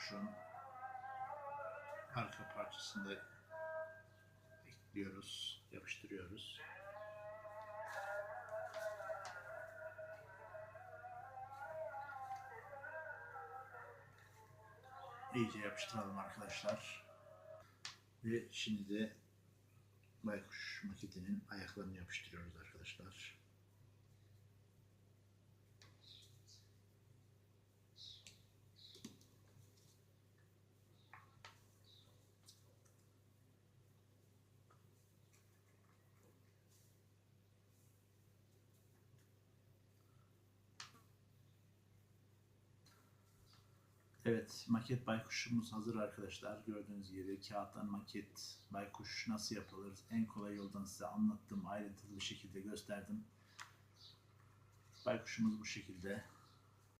baykuşun arka parçasını da ekliyoruz, yapıştırıyoruz. İyice yapıştıralım arkadaşlar. Ve şimdi de baykuş maketinin ayaklarını yapıştırıyoruz arkadaşlar. Evet, maket baykuşumuz hazır arkadaşlar. Gördüğünüz gibi kağıttan maket baykuş nasıl yapılır? En kolay yoldan size anlattım, ayrıntılı bir şekilde gösterdim. Baykuşumuz bu şekilde.